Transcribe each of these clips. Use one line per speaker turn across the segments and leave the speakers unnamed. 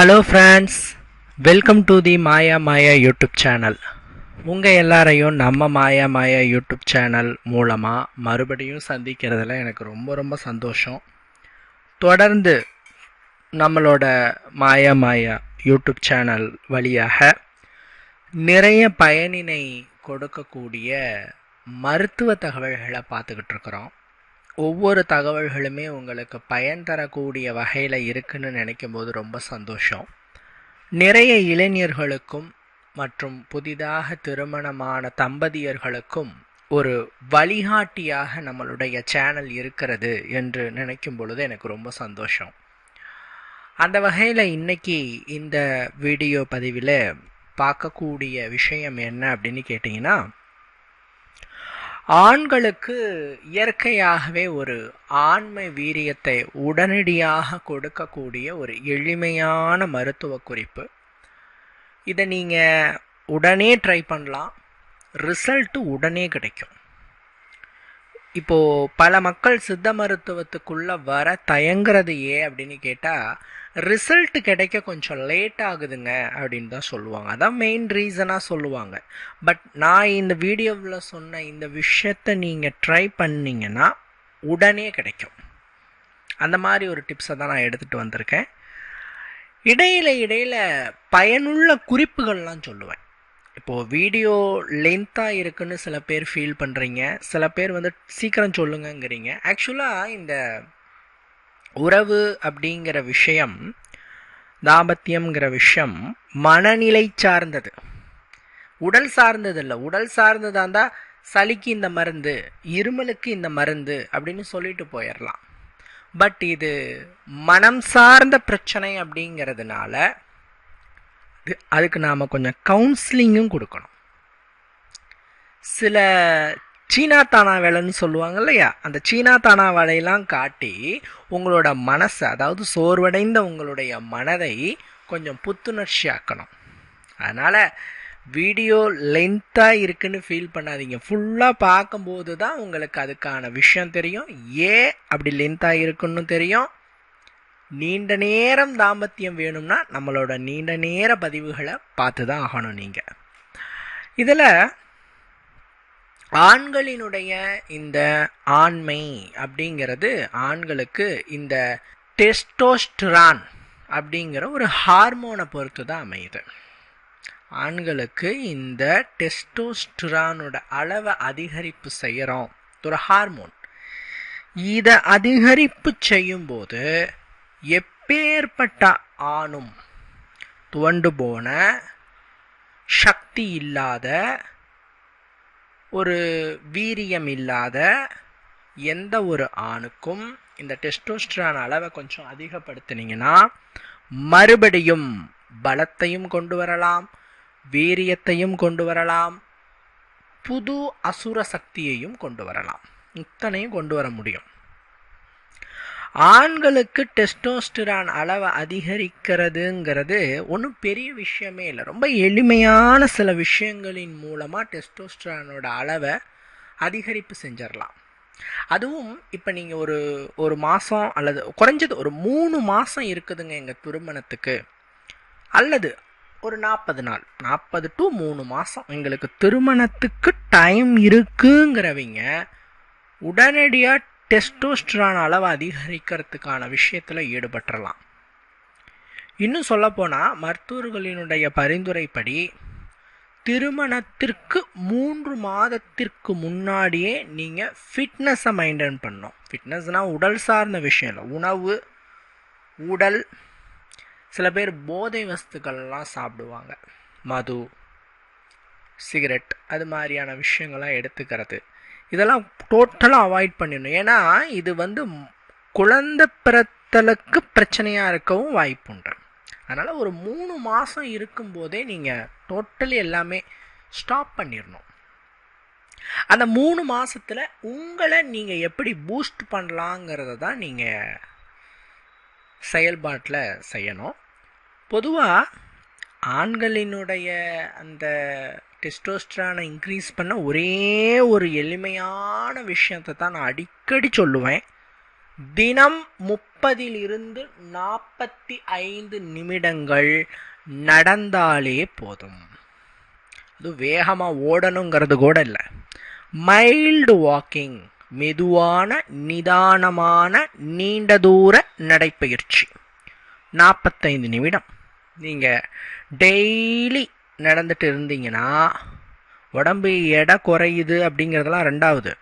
Hello friends welcome to the Maya Maya YouTube channel உங்கள் எல்லாரையும் நம்ம மாயா மாயா யூடியூப் சேனல் மூலமாக மறுபடியும் சந்திக்கிறதுல எனக்கு ரொம்ப ரொம்ப சந்தோஷம். தொடர்ந்து நம்மளோட மாயா மாயா யூடியூப் சேனல் வழியாக நிறைய பயனினை கொடுக்கக்கூடிய மருத்துவ தகவல்களை பார்த்துக்கிட்டு இருக்கிறோம். ஒவ்வொரு தகவல்களுமே உங்களுக்கு பயன் தரக்கூடிய வகையில் இருக்குன்னு நினைக்கும் போது ரொம்ப சந்தோஷம். நிறைய இளைஞர்களுக்கும் மற்றும் புதிதாக திருமணமான தம்பதியர்களுக்கும் ஒரு வழிகாட்டியாக நம்மளுடைய சேனல் இருக்கிறது என்று நினைக்கும் பொழுது எனக்கு ரொம்ப சந்தோஷம். அந்த வகையில் இன்னைக்கு இந்த வீடியோ பதிவில் பார்க்கக்கூடிய விஷயம் என்ன அப்படின்னு கேட்டிங்கன்னா ஆண்களுக்கு இயற்கையாகவே ஒரு ஆண்மை வீரியத்தை உடனடியாக கொடுக்கக்கூடிய ஒரு எளிமையான மருத்துவ குறிப்பு. இதை நீங்கள் உடனே ட்ரை பண்ணலாம். ரிசல்ட்டு உடனே கிடைக்கும். இப்போது பல மக்கள் சித்த மருத்துவத்துக்குள்ளே வர தயங்குறது ஏன் அப்படின்னு கேட்டால் ரிசல்ட் கிடைக்க கொஞ்சம் லேட் ஆகுதுங்க அப்படின்னு தான் சொல்லுவாங்க. அதான் மெயின் ரீசனாக சொல்லுவாங்க. பட் நான் இந்த வீடியோவில் சொன்ன இந்த விஷயத்தை நீங்கள் ட்ரை பண்ணிங்கன்னா உடனே கிடைக்கும். அந்த மாதிரி ஒரு டிப்ஸை தான் நான் எடுத்துகிட்டு வந்திருக்கேன். இடையில இடையில் பயனுள்ள குறிப்புகள்லாம் சொல்லுவேன். இப்போது வீடியோ லென்த்தாக இருக்குன்னு சில பேர் ஃபீல் பண்ணுறீங்க சில பேர் வந்து சீக்கிரம் சொல்லுங்கங்கிறீங்க. ஆக்சுவலாக இந்த உறவு அப்படிங்கிற விஷயம் தாம்பத்தியம்ங்கிற விஷயம் மனநிலை சார்ந்தது. உடல் சார்ந்தது இல்லை உடல் சார்ந்ததாக இருந்தால் சளிக்கு இந்த மருந்து இருமலுக்கு இந்த மருந்து அப்படின்னு சொல்லிட்டு போயிடலாம் பட் இது மனம் சார்ந்த பிரச்சனை அப்படிங்கிறதுனால அதுக்கு நாம் கொஞ்சம் கவுன்சிலிங்கும் கொடுக்கணும். சில சீனா தானா வேலைன்னு சொல்லுவாங்க இல்லையா அந்த சீனா தானா வேலையெல்லாம் காட்டி உங்களோட மனசை அதாவது சோர்வடைந்த உங்களுடைய மனதை கொஞ்சம் புத்துணர்ச்சி ஆக்கணும் அதனால் வீடியோ லென்த்தாக இருக்குன்னு ஃபீல் பண்ணாதீங்க. ஃபுல்லாக பார்க்கும்போது தான் உங்களுக்கு அதுக்கான விஷயம் தெரியும். ஏன் அப்படி லென்த்தாக இருக்குன்னு தெரியும்? நீண்ட நேரம் தாம்பத்தியம் வேணும்னா நம்மளோட நீண்ட நேர பதிவுகளை பார்த்து தான் ஆகணும் நீங்கள் இதில் ஆண்களினுடைய இந்த ஆண்மை அப்படிங்கிறது ஆண்களுக்கு இந்த டெஸ்டோஸ்டிரான் அப்படிங்கிற ஒரு ஹார்மோனை பொறுத்து தான் அமையுது. ஆண்களுக்கு இந்த டெஸ்டோஸ்டிரானோட அளவை அதிகரிப்பு செய்கிறோம் ஒரு ஹார்மோன். இதை அதிகரிப்பு செய்யும்போது எப்பேற்பட்ட ஆணும் துவண்டு போன சக்தி இல்லாத ஒரு வீரியம் இல்லாத எந்த ஒரு ஆணுக்கும் இந்த டெஸ்டோஸ்ட்ரான் அளவை கொஞ்சம் அதிகப்படுத்தினீங்கன்னா மறுபடியும் பலத்தையும் கொண்டு வரலாம் வீரியத்தையும் கொண்டு வரலாம் புது அசுர சக்தியையும் கொண்டு வரலாம். இத்தனையும் கொண்டு வர முடியும். ஆண்களுக்கு டெஸ்டோஸ்டிரான் அளவை அதிகரிக்கிறதுங்கிறது ஒன்றும் பெரிய விஷயமே இல்லை. ரொம்ப எளிமையான சில விஷயங்களின் மூலமாக டெஸ்டோஸ்டிரானோட அளவை அதிகரிப்பு செஞ்சிடலாம். அதுவும் இப்போ நீங்கள் ஒரு ஒரு மாதம் அல்லது குறைஞ்சது ஒரு மூணு மாதம் இருக்குதுங்க எங்கள் திருமணத்துக்கு. அல்லது ஒரு நாற்பது நாள் நாற்பது டு மூணு மாதம் எங்களுக்கு திருமணத்துக்கு டைம் இருக்குங்கிறவங்க உடனடியாக டெஸ்டோஸ்ட்ரான் அளவை அதிகரிக்கிறதுக்கான விஷயத்தில் ஈடுபட்டுடலாம் இன்னும் சொல்லப்போனால் மருத்துவர்களினுடைய பரிந்துரைப்படி திருமணத்திற்கு மூன்று மாதத்திற்கு முன்னாடியே நீங்கள் ஃபிட்னஸை மெயின்டைன் பண்ணணும். ஃபிட்னஸ்னால் உடல் சார்ந்த விஷயம் இல்லை. உணவு உடல் சில பேர் போதை வஸ்துக்கள்லாம் சாப்பிடுவாங்க. மது சிகரெட் அது மாதிரியான விஷயங்கள்லாம் எடுத்துக்கிறது. இதெல்லாம் டோட்டலாக அவாய்ட் பண்ணிடணும். ஏன்னா இது வந்து குழந்தை பிறத்தலுக்கு பிரச்சனையாக இருக்கவும் வாய்ப்புண்டு அதனால் ஒரு மூணு மாதம் இருக்கும்போதே நீங்கள் டோட்டலி எல்லாமே ஸ்டாப் பண்ணிடணும். அந்த மூணு மாதத்தில் உங்களை நீங்கள் எப்படி பூஸ்ட் பண்ணலாங்கிறத தான் நீங்கள் செயல்பாட்டில் செய்யணும். பொதுவாக ஆண்களினுடைய அந்த டெஸ்டோஸ்ட்ரானை இன்க்ரீஸ் பண்ண ஒரே ஒரு எளிமையான விஷயத்தை தான் நான் அடிக்கடி சொல்லுவேன். தினம் முப்பதிலிருந்து நாற்பத்தி ஐந்து நிமிடங்கள் நடந்தாலே போதும். அது வேகமாக ஓடணுங்கிறது கூட இல்லை. மைல்டு வாக்கிங் மெதுவான நிதானமான நீண்ட தூர நடைப்பயிற்சி. நாற்பத்தைந்து நிமிடம். நீங்கள் டெய்லி நடந்துட்டு இருந்தீங்கன்னா உடம்பு எடை குறையுது அப்படிங்கிறதெல்லாம் ரெண்டாவது.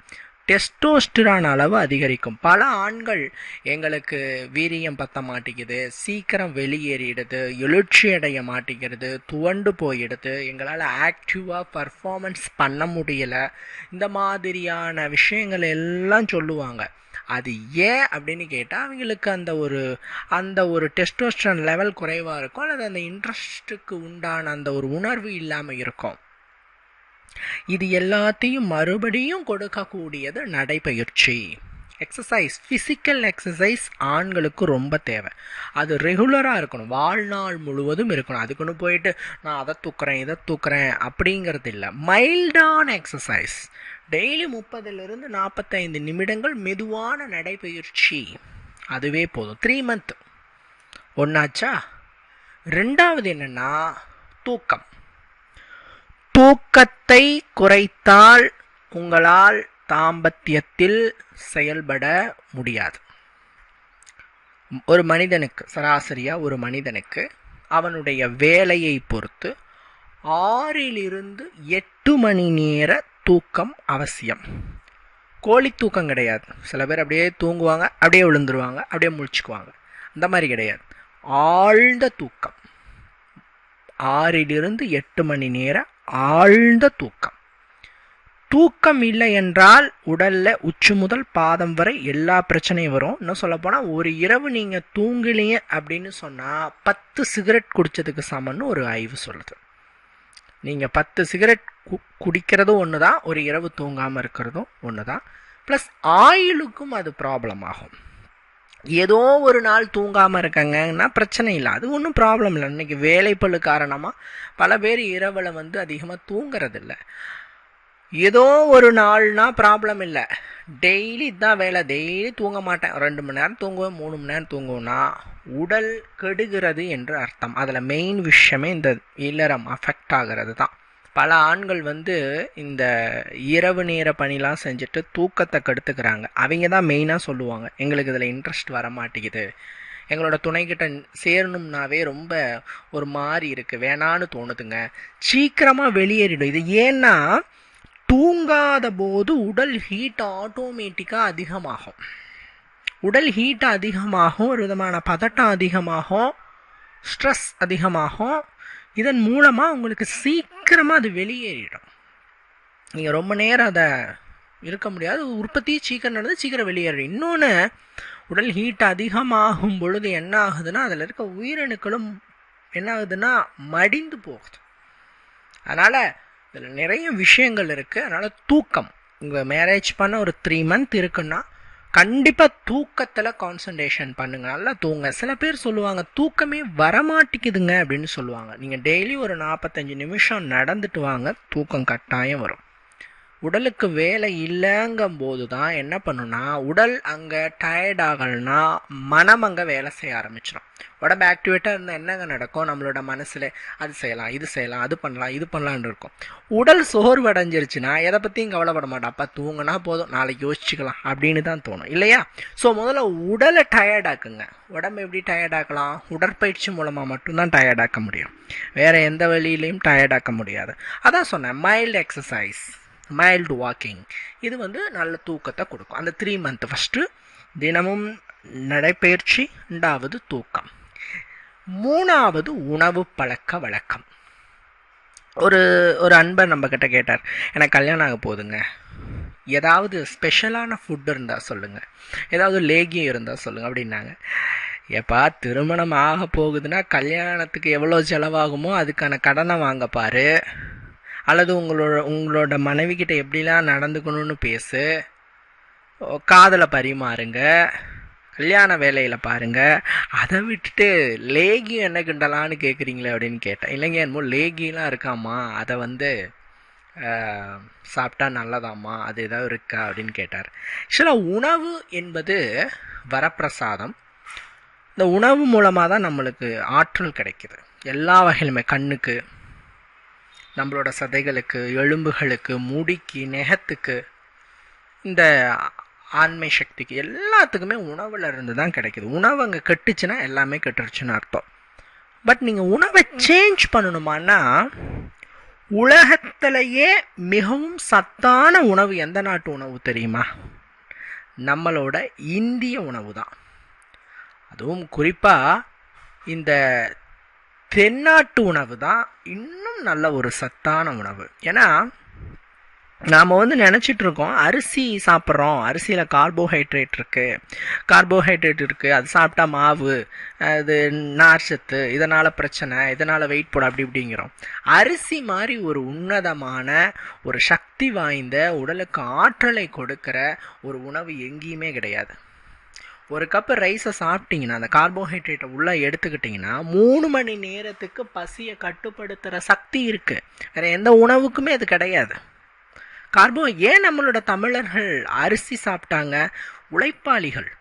டெஸ்டோஸ்டிரான் அளவு அதிகரிக்கும். பல ஆண்கள் எங்களுக்கு வீரியம் பத்த மாட்டேங்குது சீக்கிரம் வெளியேறிடுது எழுச்சி அடைய மாட்டேங்கிறது துவண்டு போயிடுது எங்களால் ஆக்டிவாக பர்ஃபார்மன்ஸ் பண்ண முடியலை. இந்த மாதிரியான விஷயங்கள் எல்லாம் சொல்லுவாங்க. அது ஏன் அப்படின்னு கேட்டால் அவங்களுக்கு அந்த ஒரு அந்த ஒரு டெஸ்டோஸ்டன் லெவல் குறைவாக இருக்கும் அல்லது அந்த இன்ட்ரெஸ்ட்டுக்கு உண்டான அந்த ஒரு உணர்வு இல்லாமல் இருக்கும் இது எல்லாத்தையும் மறுபடியும் கொடுக்கக்கூடியது நடைபயிற்சி. எக்ஸசைஸ் ஃபிசிக்கல் எக்ஸசைஸ் ஆண்களுக்கு ரொம்ப தேவை. அது ரெகுலராக இருக்கணும். வாழ்நாள் முழுவதும் இருக்கணும். அதுக்குன்னு போயிட்டு நான் அதை தூக்குறேன் இதை தூக்குறேன் அப்படிங்கிறது இல்லை. மைல்டான எக்ஸசைஸ் டெய்லி முப்பதுலேருந்து நாற்பத்தைந்து நிமிடங்கள் மெதுவான நடைபயிற்சி. அதுவே போதும். த்ரீ மந்த் ஒன்றாச்சா ரெண்டாவது என்னென்னா தூக்கம். தூக்கத்தை குறைத்தால் உங்களால் தாம்பத்தியத்தில் செயல்பட முடியாது. ஒரு மனிதனுக்கு சராசரியாக ஒரு மனிதனுக்கு அவனுடைய வேலையை பொறுத்து ஆறிலிருந்து எட்டு மணி நேர தூக்கம் அவசியம். கோழி தூக்கம் கிடையாது. சில பேர் அப்படியே தூங்குவாங்க அப்படியே விழுந்துருவாங்க அப்படியே முழிச்சுக்குவாங்க. அந்த மாதிரி கிடையாது. ஆழ்ந்த தூக்கம். ஆறிலிருந்து எட்டு மணி நேர ஆழ்ந்த தூக்கம். தூக்கம் இல்லை என்றால் உடலில் உச்சி முதல் பாதம் வரை எல்லா பிரச்சனையும் வரும். இன்னும் சொல்லப்போனால் ஒரு இரவு நீங்கள் தூங்கலையே அப்படின்னு சொன்னால் பத்து சிகரெட் குடித்ததுக்கு சமன்னு ஒரு ஆய்வு சொல்லுது. நீங்கள் பத்து சிகரெட் கு குடிக்கிறதும் ஒன்று தான் ஒரு இரவு தூங்காமல் இருக்கிறதும் ஒன்று தான் ப்ளஸ் ஆயிலுக்கும் அது ப்ராப்ளம் ஆகும். ஏதோ ஒரு நாள் தூங்காமல் இருக்காங்கன்னா பிரச்சனை இல்லை. அது ஒன்றும் ப்ராப்ளம் இல்லை. இன்றைக்கி வேலைப்பழு காரணமாக பல பேர் இரவில் வந்து அதிகமாக தூங்குறதில்ல. ஏதோ ஒரு நாள்னா ப்ராப்ளம் இல்லை. டெய்லி இதுதான் வேலை. டெய்லி தூங்க மாட்டேன். ரெண்டு மணி நேரம் தூங்குவேன் மூணு மணி நேரம் தூங்குவேன்னா உடல் கெடுகிறது என்று அர்த்தம். அதில் மெயின் விஷயமே இந்த இல்லறம் அஃபெக்ட் ஆகிறது தான். பல ஆண்கள் வந்து இந்த இரவு நேர பணிலாம் செஞ்சுட்டு தூக்கத்தை கெடுத்துக்கிறாங்க. அவங்க தான் மெயினாக சொல்லுவாங்க. எங்களுக்கு இதில் இன்ட்ரெஸ்ட் வர மாட்டேங்குது. எங்களோட துணைக்கிட்ட சேரணும்னாவே ரொம்ப ஒரு மாதிரி இருக்குது வேணான்னு தோணுதுங்க. சீக்கிரமாக வெளியேறிடும். இது ஏன்னா தூங்காத போது உடல் ஹீட் ஆட்டோமேட்டிக்காக அதிகமாகும். உடல் ஹீட் அதிகமாகும் ஒரு விதமான பதட்டம் அதிகமாகும் ஸ்ட்ரெஸ் அதிகமாகும். இதன் மூலமாக உங்களுக்கு சீக்கிரமாக அது வெளியேறிடும். நீங்கள் ரொம்ப நேரம் அதை இருக்க முடியாது. உற்பத்தி சீக்கிரம் நடந்து சீக்கிரம் வெளியேறும். இன்னொன்று உடல் ஹீட் அதிகமாகும் பொழுது என்ன ஆகுதுன்னா அதில் இருக்க உயிரணுக்களும் என்ன ஆகுதுன்னா மடிந்து போகுது. அதனால் இதில் நிறைய விஷயங்கள் இருக்குது அதனால் தூக்கம். உங்கள் மேரேஜ் பண்ண ஒரு த்ரீ மந்த் இருக்குன்னா கண்டிப்பாக தூக்கத்தில் கான்சன்ட்ரேஷன் பண்ணுங்கள் நல்லா தூங்க. சில பேர் சொல்லுவாங்க தூக்கமே வரமாட்டேங்குதுங்க அப்படின்னு சொல்லுவாங்க. நீங்கள் டெய்லி ஒரு நாற்பத்தஞ்சு நிமிஷம் நடந்துட்டு வாங்க தூக்கம் கட்டாயம் வரும். உடலுக்கு வேலை இல்லைங்கும் போது தான் என்ன பண்ணுன்னா உடல் அங்கே டயர்ட் ஆகலைன்னா மனம் அங்கே வேலை செய்ய ஆரம்பிச்சிடும் உடம்பு ஆக்டிவேட்டாக இருந்தால் என்னங்க நடக்கும்? நம்மளோட மனசில் அது செய்யலாம் இது செய்யலாம் அது பண்ணலாம் இது பண்ணலான்னு இருக்கும். உடல் சோர்வடைஞ்சிருச்சுன்னா எதை பற்றியும் கவலைப்பட மாட்டோம் அப்போ தூங்கினா போதும் நாளைக்கு யோசிச்சுக்கலாம் அப்படின்னு தான் தோணும். இல்லையா? ஸோ முதல்ல உடலை டயர்டாக்குங்க உடம்பு எப்படி டயர்டாக்கலாம் உடற்பயிற்சி மூலமாக மட்டும்தான் டயர்டாக்க முடியும். வேறு எந்த வழியிலையும் டயர்டாக்க முடியாது. அதான் சொன்னேன் மைல்டு எக்ஸசைஸ் மைல்டு வாக்கிங் இது வந்து நல்ல தூக்கத்தை கொடுக்கும். அந்த த்ரீ மந்த் ஃபஸ்ட்டு தினமும் நடைப்பயிற்சி ரெண்டாவது தூக்கம். மூணாவது உணவு பழக்க வழக்கம். ஒரு ஒரு அன்பர் நம்ம கிட்ட கேட்டார் எனக்கு கல்யாணம் ஆக போகுதுங்க. ஏதாவது ஸ்பெஷலான ஃபுட் இருந்தால் சொல்லுங்கள் ஏதாவது லேகியம் இருந்தால் சொல்லுங்கள் அப்படின்னாங்க. எப்பா திருமணம் ஆக போகுதுன்னா கல்யாணத்துக்கு எவ்வளோ செலவாகுமோ அதுக்கான கடனை வாங்க பாரு. அல்லது உங்களோட உங்களோட மனைவிக்கிட்ட எப்படிலாம் நடந்துக்கணும்னு பேசு. காதலை பரிமாறுங்க. கல்யாண வேலையில் பாருங்கள் அதை விட்டுட்டு லேகியம் என்ன கிண்டலான்னு கேட்குறீங்களே அப்படின்னு கேட்டேன். இல்லைங்க என்னமோ லேகியெலாம் இருக்காம்மா. அதை வந்து சாப்பிட்டா நல்லதாம்மா. அது ஏதாவது இருக்கா அப்படின்னு கேட்டார். ஆக்சுவலாக உணவு என்பது வரப்பிரசாதம். இந்த உணவு மூலமாக தான் நம்மளுக்கு ஆற்றல் கிடைக்குது. எல்லா வகையிலுமே கண்ணுக்கு நம்மளோட சதைகளுக்கு எலும்புகளுக்கு முடிக்கு நெகத்துக்கு இந்த ஆண்மை சக்திக்கு எல்லாத்துக்குமே உணவுல இருந்து தான் கிடைக்குது. உணவு அங்கே கெட்டுச்சுன்னா எல்லாமே கெட்டுருச்சுன்னு அர்த்தம். பட் நீங்கள் உணவை சேஞ்ச் பண்ணணுமான்னா உலகத்திலேயே மிகவும் சத்தான உணவு எந்த நாட்டு உணவு தெரியுமா? நம்மளோட இந்திய உணவு தான் அதுவும் குறிப்பாக இந்த தென்னாட்டு உணவு தான் இன்னும் நல்ல ஒரு சத்தான உணவு. ஏன்னா நாம் வந்து நினச்சிட்டு இருக்கோம் அரிசி சாப்பிட்றோம் அரிசியில் கார்போஹைட்ரேட் இருக்குது கார்போஹைட்ரேட் இருக்குது அது சாப்பிட்டா மாவு அது நார்ச்சத்து இதனால் பிரச்சனை இதனால் வெயிட் போட அப்படி இப்படிங்கிறோம். அரிசி மாதிரி ஒரு உன்னதமான ஒரு சக்தி வாய்ந்த உடலுக்கு ஆற்றலை கொடுக்கிற ஒரு உணவு எங்கேயுமே கிடையாது. ஒரு கப்பு ரைஸை சாப்பிட்டீங்கன்னா அந்த கார்போஹைட்ரேட்டை உள்ளே எடுத்துக்கிட்டிங்கன்னா மூணு மணி நேரத்துக்கு பசியை கட்டுப்படுத்துகிற சக்தி இருக்குது வேறு எந்த உணவுக்குமே அது கிடையாது. கார்போ ஏன் நம்மளோட தமிழர்கள் அரிசி சாப்பிட்டாங்க? உழைப்பாளிகள்.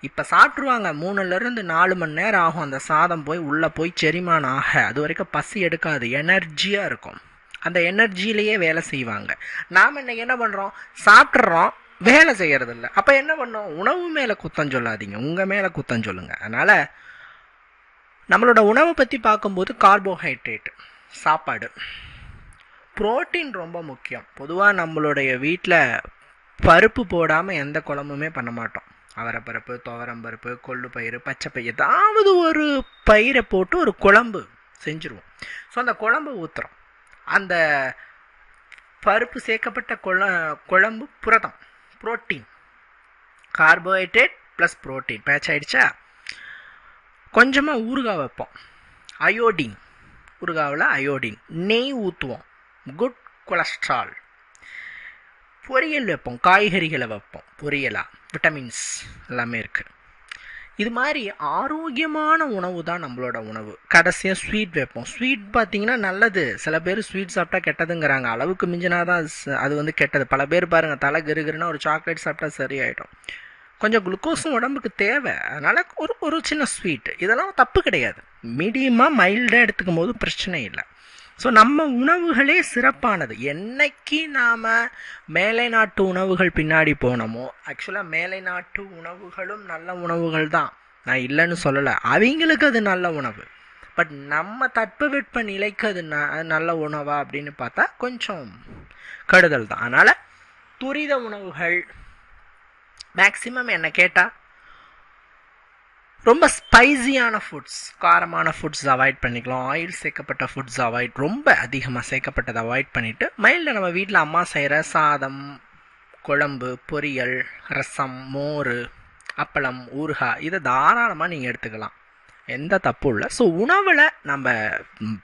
இப்போ சாப்பிட்ருவாங்க மூணுலேருந்து நாலு மணி நேரம் ஆகும். அந்த சாதம் போய் உள்ளே போய் செரிமானம் ஆக. அது வரைக்கும் பசி எடுக்காது. எனர்ஜியாக இருக்கும். அந்த எனர்ஜிலேயே வேலை செய்வாங்க. நாம் இன்னைக்கு என்ன பண்ணுறோம் சாப்பிட்றோம் வேலை செய்கிறது இல்லை அப்போ என்ன பண்ணும்? உணவு மேலே குத்தம் சொல்லாதீங்க. உங்கள் மேலே குத்தம் சொல்லுங்கள் அதனால் நம்மளோட உணவை பற்றி பார்க்கும்போது கார்போஹைட்ரேட் சாப்பாடு. புரோட்டீன் ரொம்ப முக்கியம். பொதுவாக நம்மளுடைய வீட்டில் பருப்பு போடாமல் எந்த குழம்புமே பண்ண மாட்டோம். அவரைப்பருப்பு துவரம்பருப்பு கொள்ளு பயிறு பச்சை பயிர் ஏதாவது ஒரு பயிரை போட்டு ஒரு குழம்பு செஞ்சுருவோம். ஸோ அந்த குழம்பு ஊற்றுறோம் அந்த பருப்பு சேர்க்கப்பட்ட குழ குழம்பு புரதம். Protein carbohydrate plus protein patch ஆகிடுச்சா கொஞ்சமாக ஊறுகாய் வைப்போம். அயோடின் ஊறுகாவில் அயோடின் நெய் ஊற்றுவோம் குட் கொலஸ்ட்ரால் பொரியல் வைப்போம். காய்கறிகளை வைப்போம். பொரியலாக விட்டமின்ஸ் எல்லாமே இருக்குது இது மாதிரி ஆரோக்கியமான உணவு தான் நம்மளோட உணவு. கடைசியாக ஸ்வீட் வைப்போம். ஸ்வீட் பார்த்தீங்கன்னா நல்லது. சில பேர் ஸ்வீட் சாப்பிட்டா கெட்டதுங்கிறாங்க. அளவுக்கு மிஞ்சினா தான் அது வந்து கெட்டது. பல பேர் பாருங்கள் தலை கிருகிருன்னா ஒரு சாக்லேட் சாப்பிட்டா சரியாயிடும். கொஞ்சம் குளுக்கோஸும் உடம்புக்கு தேவை. அதனால் ஒரு ஒரு சின்ன ஸ்வீட் இதெல்லாம் தப்பு கிடையாது. மீடியமாக மைல்டாக எடுத்துக்கும் போது பிரச்சனை இல்லை. ஸோ நம்ம உணவுகளே சிறப்பானது. என்னைக்கு நாம் மேலை நாட்டு உணவுகள் பின்னாடி போனோமோ ஆக்சுவலாக மேலை நாட்டு உணவுகளும் நல்ல உணவுகள் தான். நான் இல்லைன்னு சொல்லலை. அவங்களுக்கு அது நல்ல உணவு. பட் நம்ம தட்பவெட்ப நிலைக்கு அது ந நல்ல உணவா அப்படின்னு பார்த்தா கொஞ்சம் கெடுதல் தான். அதனால் துரித உணவுகள் மேக்சிமம் என்னை கேட்டால் ரொம்ப ஸ்பைசியான ஃபுட்ஸ் காரமான ஃபுட்ஸ் அவாய்ட் பண்ணிக்கலாம். ஆயில் சேர்க்கப்பட்ட ஃபுட்ஸ் அவாய்ட் ரொம்ப அதிகமாக சேர்க்கப்பட்டதை அவாய்ட் பண்ணிவிட்டு மைல்டில் நம்ம வீட்டில் அம்மா செய்கிற சாதம் குழம்பு பொரியல் ரசம் மோர் அப்பளம் ஊறுகாய் இதை தாராளமாக நீங்கள் எடுத்துக்கலாம். எந்த தப்பும் இல்லை ஸோ உணவில் நம்ம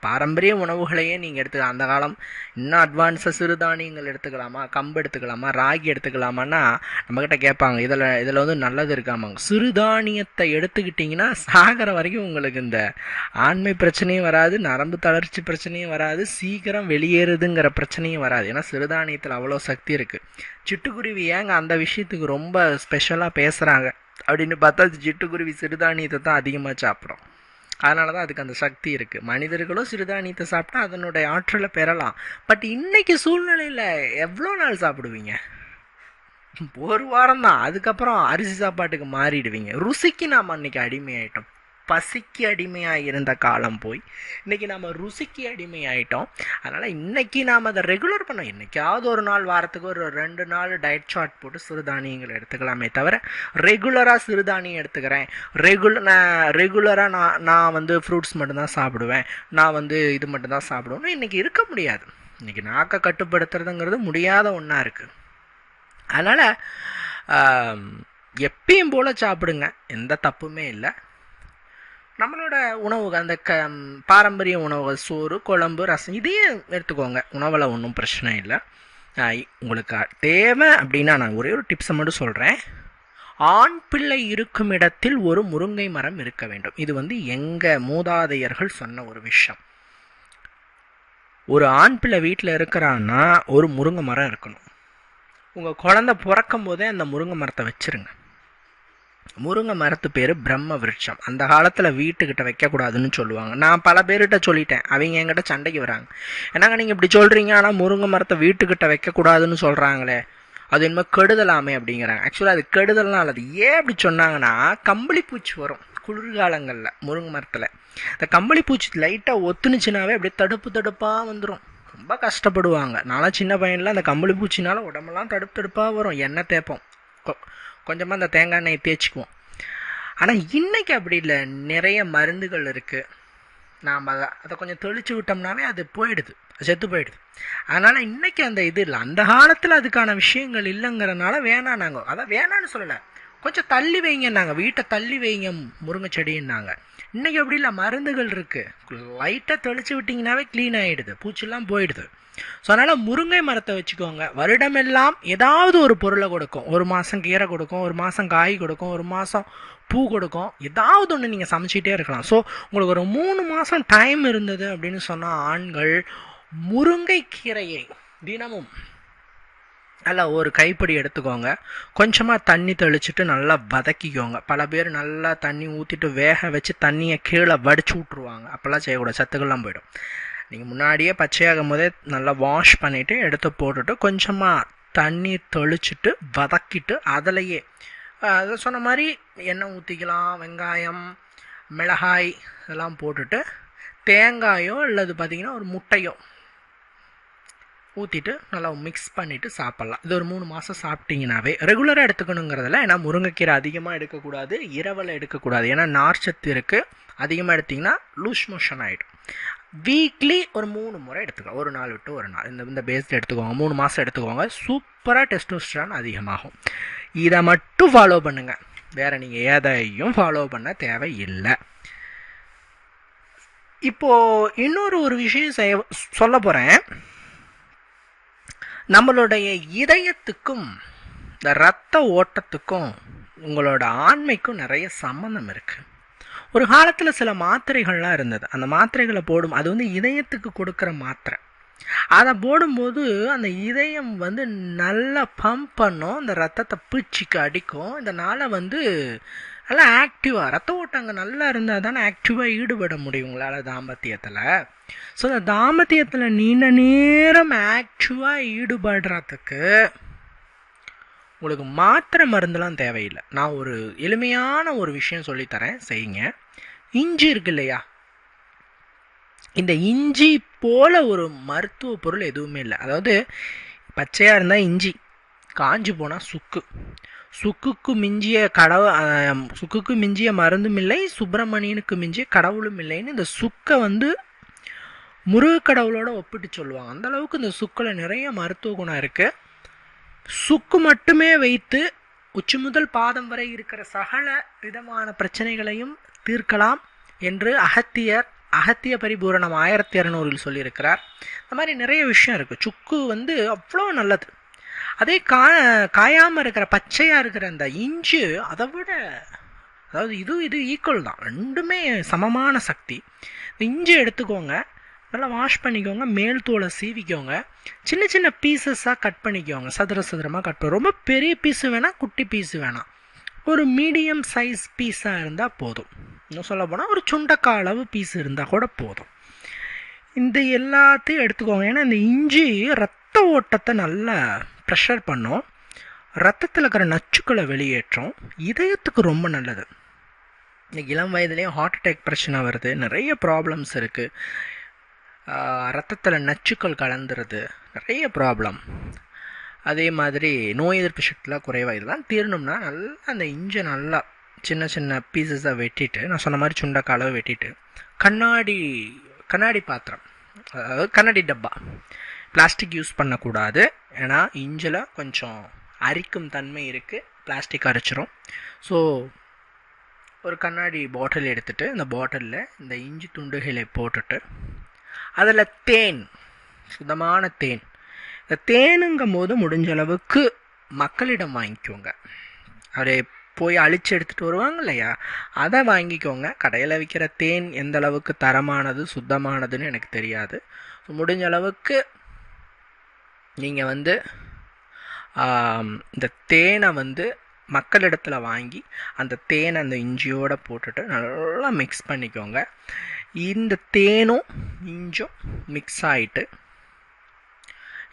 பாரம்பரிய உணவுகளையே நீங்கள் எடுத்துக்கலாம் அந்த காலம் இன்னும் அட்வான்ஸாக சிறுதானியங்கள் எடுத்துக்கலாமா? கம்பு எடுத்துக்கலாமா? ராகி எடுத்துக்கலாமான்னா நம்மக்கிட்ட கேட்பாங்க இதில் இதில் வந்து நல்லது இருக்காமாங்க. சிறுதானியத்தை எடுத்துக்கிட்டிங்கன்னா சாகிற வரைக்கும் உங்களுக்கு இந்த ஆண்மை பிரச்சனையும் வராது நரம்பு தளர்ச்சி பிரச்சனையும் வராது சீக்கிரம் வெளியேறுதுங்கிற பிரச்சனையும் வராது. ஏன்னா சிறுதானியத்தில் அவ்வளோ சக்தி இருக்குது சிட்டுக்குருவி ஏங்க அந்த விஷயத்துக்கு ரொம்ப ஸ்பெஷலாக பேசுகிறாங்க அப்படின்னு பார்த்தா சிட்டுக்குருவி சிறுதானியத்தை தான் அதிகமாக சாப்பிடும். அதனால தான் அதுக்கு அந்த சக்தி இருக்குது மனிதர்களும் சிறுதானியத்தை சாப்பிட்டா அதனுடைய ஆற்றலை பெறலாம். பட் இன்றைக்கி சூழ்நிலையில் எவ்வளோ நாள் சாப்பிடுவீங்க? ஒரு வாரம் தான் அதுக்கப்புறம் அரிசி சாப்பாட்டுக்கு மாறிடுவீங்க. ருசிக்கு நாம் அன்றைக்கி அடிமையாயிட்டோம். பசிக்கு அடிமையாக இருந்த காலம் போய் இன்றைக்கி நம்ம ருசிக்கு அடிமையாயிட்டோம். அதனால் இன்றைக்கி நாம் அதை ரெகுலர் பண்ணோம். இன்றைக்காவது ஒரு நாள் வாரத்துக்கு ஒரு ரெண்டு நாள் டயட் ஷாட் போட்டு சிறுதானியங்களை எடுத்துக்கலாமே தவிர ரெகுலராக சிறுதானியம் எடுத்துக்கிறேன். ரெகுலர் நான் ரெகுலராக நான் நான் வந்து ஃப்ரூட்ஸ் மட்டும்தான் சாப்பிடுவேன். நான் வந்து இது மட்டும்தான் சாப்பிடுவேன்னு இன்றைக்கி இருக்க முடியாது. இன்றைக்கி நாக்கை கட்டுப்படுத்துறதுங்கிறது முடியாத ஒன்றா இருக்குது அதனால் எப்பயும் போல் சாப்பிடுங்க. எந்த தப்புமே இல்லை. நம்மளோட உணவுகள் அந்த க பாரம்பரிய உணவுகள் சோறு குழம்பு ரசம் இதையே எடுத்துக்கோங்க. உணவில் ஒன்றும் பிரச்சனை இல்லை. உங்களுக்கு தேவை அப்படின்னா நான் ஒரே ஒரு டிப்ஸை மட்டும் சொல்கிறேன் ஆண் பிள்ளை இருக்கும் இடத்தில் ஒரு முருங்கை மரம் இருக்க வேண்டும். இது வந்து எங்கள் மூதாதையர்கள் சொன்ன ஒரு விஷயம். ஒரு ஆண் பிள்ளை வீட்டில் இருக்கிறான்னா ஒரு முருங்கை மரம் இருக்கணும். உங்கள் குழந்த பிறக்கும் போதே அந்த முருங்கை மரத்தை வச்சுருங்க. முருங்கை மரத்து பேர் பிரம்ம விருட்சம் அந்த காலத்தில் வீட்டுக்கிட்ட வைக்கக்கூடாதுன்னு சொல்லுவாங்க. நான் பல பேர்கிட்ட சொல்லிட்டேன். அவங்க என்கிட்ட சண்டைக்கு வராங்க. என்னங்க நீங்கள் இப்படி சொல்கிறீங்க ஆனால் முருங்கை மரத்தை வீட்டுக்கிட்ட வைக்கக்கூடாதுன்னு சொல்கிறாங்களே அது என்ன கெடுதலாமே அப்படிங்கிறாங்க. ஆக்சுவலாக அது கெடுதல்னால் அல்லது ஏன் அப்படி சொன்னாங்கன்னா கம்பளி பூச்சி வரும் குளிர்காலங்களில் முருங்கை மரத்தில். இந்த கம்பளி பூச்சி லைட்டாக ஒத்துனுச்சுனாவே அப்படியே தடுப்பு தடுப்பாக வந்துடும் ரொம்ப கஷ்டப்படுவாங்க. நானும் சின்ன பையனில் அந்த கம்பளி பூச்சினால உடம்பெல்லாம் தடுப்பு தடுப்பாக வரும். எண்ணெய் தேய்ப்போம். கொஞ்சமாக அந்த தேங்காய் எண்ணெயை தேய்ச்சிக்குவோம். ஆனால் இன்றைக்கி அப்படி இல்லை. நிறைய மருந்துகள் இருக்குது நாம் அதை அதை கொஞ்சம் தெளிச்சு விட்டோம்னாவே அது போயிடுது. செத்து போயிடுது. அதனால் இன்றைக்கி அந்த இது இல்லை. அந்த காலத்தில் அதுக்கான விஷயங்கள் இல்லைங்கிறனால வேணாம் நாங்கள் அதான் வேணான்னு சொல்லலை. கொஞ்சம் தள்ளி வைங்க நாங்கள் வீட்டை தள்ளி வைங்க முருங்கை செடின்னாங்க. இன்றைக்கி அப்படி இல்லை. மருந்துகள் இருக்குது லைட்டாக தெளித்து விட்டிங்கனாவே க்ளீன் ஆகிடுது பூச்சிலாம் போயிடுது. ஸோ அதனால் முருங்கை மரத்தை வச்சுக்கோங்க. வருடமெல்லாம் ஏதாவது ஒரு பொருளை கொடுக்கும். ஒரு மாதம் கீரை கொடுக்கும் ஒரு மாதம் காய் கொடுக்கும் ஒரு மாதம் பூ கொடுக்கும். ஏதாவது ஒன்று நீங்கள் சமைச்சிட்டே இருக்கலாம். ஸோ உங்களுக்கு ஒரு மூணு மாதம் டைம் இருந்தது அப்படின்னு சொன்னால் ஆண்கள் முருங்கை கீரையை தினமும் நல்லா ஒரு கைப்பிடி எடுத்துக்கோங்க. கொஞ்சமாக தண்ணி தெளிச்சிட்டு நல்லா வதக்கிக்கோங்க. பல பேர் நல்லா தண்ணி ஊற்றிட்டு வேக வச்சு தண்ணியை கீழே வடிச்சு விட்ருவாங்க அப்போல்லாம் செய்யக்கூடாது. சத்துக்கள்லாம் போயிடும். நீங்கள் முன்னாடியே பச்சையாகும் போதே நல்லா வாஷ் பண்ணிவிட்டு எடுத்து போட்டுட்டு கொஞ்சமாக தண்ணி தெளிச்சிட்டு வதக்கிட்டு அதிலையே அதை சொன்ன மாதிரி எண்ணெய் ஊற்றிக்கலாம் வெங்காயம் மிளகாய் இதெல்லாம் போட்டுட்டு தேங்காயோ அல்லது பார்த்தீங்கன்னா ஒரு முட்டையோ ஊற்றிட்டு நல்லா மிக்ஸ் பண்ணிவிட்டு சாப்பிட்லாம். இது ஒரு மூணு மாதம் சாப்பிட்டிங்கனாவே ரெகுலராக எடுத்துக்கணுங்கிறதுல ஏன்னா முருங்கைக்கீரை அதிகமாக எடுக்கக்கூடாது இரவில் எடுக்கக்கூடாது. ஏன்னா நார்ச்சத்து இருக்குது அதிகமாக எடுத்திங்கன்னா லூஸ் மோஷன் ஆகிடும் வீக்லி ஒரு மூணு முறை எடுத்துக்கலாம் ஒரு நாள் விட்டு ஒரு நாள். இந்த இந்த பேஸில் எடுத்துக்கோங்க. மூணு மாதம் எடுத்துக்கோங்க. சூப்பராக டெஸ்டோஸ்ட்ரான் அதிகமாகும். இதை மட்டும் ஃபாலோ பண்ணுங்கள் வேறு நீங்கள் எதையும் ஃபாலோ பண்ண தேவையில்லை. இப்போது இன்னொரு ஒரு விஷயம் செய்ய சொல்ல போகிறேன் நம்மளுடைய இதயத்துக்கும் இந்த ரத்த ஓட்டத்துக்கும் உங்களோட ஆண்மைக்கும் நிறைய சம்மந்தம் இருக்குது ஒரு காலத்தில் சில மாத்திரைகள்லாம் இருந்தது. அந்த மாத்திரைகளை போடும் அது வந்து இதயத்துக்கு கொடுக்குற மாத்திரை. அதை போடும்போது அந்த இதயம் வந்து நல்லா பம்ப் பண்ணும் அந்த ரத்தத்தை பீச்சிக்கு அடிக்கும். இதனால் வந்து நல்லா ஆக்டிவாக ரத்த ஓட்டங்க நல்லா இருந்தால் தானே ஆக்டிவாக ஈடுபட முடியும் உங்களால் தாம்பத்தியத்தில். ஸோ இந்த தாம்பத்தியத்தில் நீண்ட நேரம் ஆக்டிவாக ஈடுபடுறதுக்கு உங்களுக்கு மாத்திரை மருந்துலாம் தேவையில்லை. நான் ஒரு எளிமையான ஒரு விஷயம் சொல்லித்தரேன். செய்யுங்க. இஞ்சி இருக்கு இல்லையா? இந்த இஞ்சி போல ஒரு மருத்துவ பொருள் எதுவுமே இல்லை. அதாவது பச்சையாக இருந்தால் இஞ்சி காஞ்சி போனால் சுக்கு. சுக்குக்கு மிஞ்சிய கடவு சுக்குக்கு மிஞ்சிய மருந்தும் இல்லை சுப்பிரமணியனுக்கு மிஞ்சிய கடவுளும் இல்லைன்னு இந்த சுக்கை வந்து முருகக்கடவுளோட ஒப்பிட்டு சொல்லுவாங்க. அந்த அளவுக்கு இந்த சுக்கில் நிறைய மருத்துவ குணம் இருக்குது சுக்கு மட்டுமே வைத்து உச்சி முதல் பாதம் வரை இருக்கிற சகல விதமான பிரச்சனைகளையும் தீர்க்கலாம் என்று அகத்தியர் அகத்திய பரிபூரணம் ஆயிரத்தி இரநூறில் சொல்லியிருக்கிறார். இந்த மாதிரி நிறைய விஷயம் இருக்குது சுக்கு வந்து அவ்வளோ நல்லது. அதே கா காயாமல் இருக்கிற பச்சையாக இருக்கிற அந்த இஞ்சு அதை விட அதாவது இது இது ஈக்குவல் தான். ரெண்டுமே சமமான சக்தி. இஞ்சி எடுத்துக்கோங்க. நல்லா வாஷ் பண்ணிக்கோங்க. மேல் தோலை சீவிக்கோங்க. சின்ன சின்ன பீசஸாக கட் பண்ணிக்கோங்க. சதுர சதுரமாக கட் பண்ண ரொம்ப பெரிய பீஸு வேணாம் குட்டி பீஸு வேணாம். ஒரு மீடியம் சைஸ் பீஸாக இருந்தால் போதும். இன்னும் சொல்ல போனால் ஒரு சுண்டக்காய் அளவு பீஸ் இருந்தால் கூட போதும். இந்த எல்லாத்தையும் எடுத்துக்கோங்க. ஏன்னா இந்த இஞ்சி ரத்த ஓட்டத்தை நல்லா ப்ரெஷர் பண்ணும். ரத்தத்தில் இருக்கிற நச்சுக்களை வெளியேற்றும். இதயத்துக்கு ரொம்ப நல்லது. இந்த இளம் வயதுலேயும் ஹார்ட் அட்டாக் பிரச்சனை வருது. நிறைய ப்ராப்ளம்ஸ் இருக்குது ரத்தத்தில் நச்சுக்கள் கலந்துருது நிறைய ப்ராப்ளம் அதே மாதிரி நோய் எதிர்ப்பு சக்திலாம் குறைவாக இதெல்லாம் தீரணும்னா நல்லா அந்த இஞ்சை நல்லா சின்ன சின்ன பீசஸாக வெட்டிட்டு நான் சொன்ன மாதிரி சுண்டக்காலை வெட்டிட்டு கண்ணாடி கண்ணாடி பாத்திரம் அதாவது கண்ணாடி டப்பா பிளாஸ்டிக் யூஸ் பண்ணக்கூடாது. ஏன்னா இஞ்சில் கொஞ்சம் அரிக்கும் தன்மை இருக்குது பிளாஸ்டிக் அரைச்சிரும். ஸோ ஒரு கண்ணாடி பாட்டில் எடுத்துகிட்டு இந்த பாட்டிலில் இந்த இஞ்சி துண்டுகளை போட்டுட்டு அதில் தேன் சுத்தமான தேன். இந்த தேனுங்கும் போது முடிஞ்ச அளவுக்கு மக்களிடம் வாங்கிக்கோங்க. அவரை போய் அழிச்சு எடுத்துகிட்டு வருவாங்க இல்லையா? அதை வாங்கிக்கோங்க. கடையில் விற்கிற தேன் எந்த அளவுக்கு தரமானது சுத்தமானதுன்னு எனக்கு தெரியாது. முடிஞ்ச அளவுக்கு நீங்கள் வந்து இந்த தேனை வந்து மக்களிடத்தில் வாங்கி அந்த தேனை அந்த இஞ்சியோடு போட்டுட்டு நல்லா மிக்ஸ் பண்ணிக்கோங்க. இந்த தேனும் இஞ்சும் மிக்ஸ் ஆகிட்டு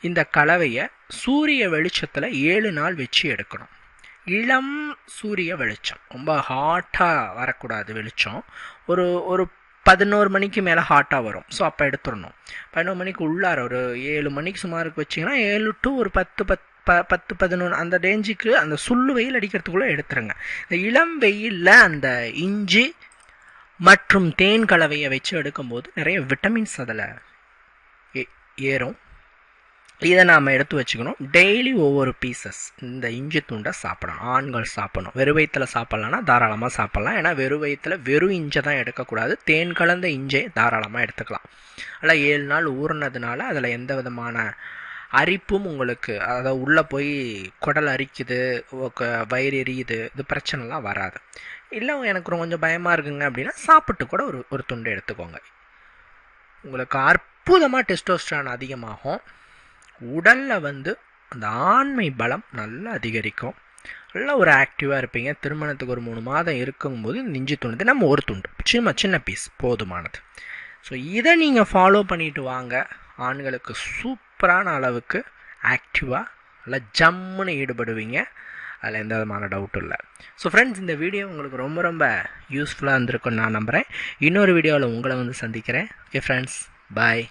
இந்த கலவையை சூரிய வெளிச்சத்தில் ஏழு நாள் வச்சு எடுக்கணும். இளம் சூரிய வெளிச்சம். ரொம்ப ஹாட்டாக வரக்கூடாது வெளிச்சம். ஒரு ஒரு பதினோரு மணிக்கு மேலே ஹாட்டாக வரும். ஸோ அப்போ எடுத்துடணும். பதினோரு மணிக்கு உள்ளார ஒரு ஏழு மணிக்கு சுமாருக்கு வச்சிங்கன்னா ஏழு டு ஒரு பத்து பத் ப பத்து பதினொன்று அந்த ரேஞ்சுக்கு அந்த சுள்ளு வெயில் அடிக்கிறதுக்குள்ளே எடுத்துருங்க. இந்த இளம் வெயிலில் அந்த இஞ்சி மற்றும் தேன் கலவையை வச்சு எடுக்கும்போது நிறைய விட்டமின்ஸ் அதில் ஏறும். இதை நாம் எடுத்து வச்சுக்கணும். டெய்லி ஒவ்வொரு பீசஸ் இந்த இஞ்சி துண்டை சாப்பிடணும். ஆண்கள் சாப்பிடணும். வெறும் வயிற்றில் சாப்பிட்லான்னா தாராளமாக சாப்பிட்லாம். ஏன்னா வெறும் வயிற்றில் வெறும் இஞ்சை தான் எடுக்கக்கூடாது. தேன் கலந்த இஞ்சை தாராளமாக எடுத்துக்கலாம். ஆனால் ஏழு நாள் ஊறினதுனால அதில் எந்த விதமான அரிப்பும் உங்களுக்கு அதை உள்ளே போய் குடல் அரிக்குது வயிறு எரியுது இது பிரச்சனைலாம் வராது. இல்லை எனக்கு கொஞ்சம் பயமாக இருக்குங்க அப்படின்னா சாப்பிட்டு கூட ஒரு ஒரு துண்டு எடுத்துக்கோங்க. உங்களுக்கு அற்புதமாக டெஸ்டோஸ்ட்ரான் அதிகமாகும். உடலில் வந்து அந்த ஆண்மை பலம் நல்லா அதிகரிக்கும். நல்லா ஒரு ஆக்டிவாக இருப்பீங்க. திருமணத்துக்கு ஒரு மூணு மாதம் இருக்கும்போது நெஞ்சு துண்டு நம்ம ஒரு துண்டு. சின்ன சின்ன பீஸ் போதுமானது. ஸோ இதை நீங்கள் ஃபாலோ பண்ணிட்டு வாங்க. ஆண்களுக்கு சூப்பரான அளவுக்கு ஆக்டிவாக நல்லா ஜம்முன்னு ஈடுபடுவீங்க. அதில் எந்த விதமான டவுட்டும் இல்லை. ஸோ ஃப்ரெண்ட்ஸ் இந்த வீடியோ உங்களுக்கு ரொம்ப ரொம்ப யூஸ்ஃபுல்லாக இருந்திருக்குன்னு நான் நம்புகிறேன் இன்னொரு வீடியோவில் உங்களை வந்து சந்திக்கிறேன். Okay friends bye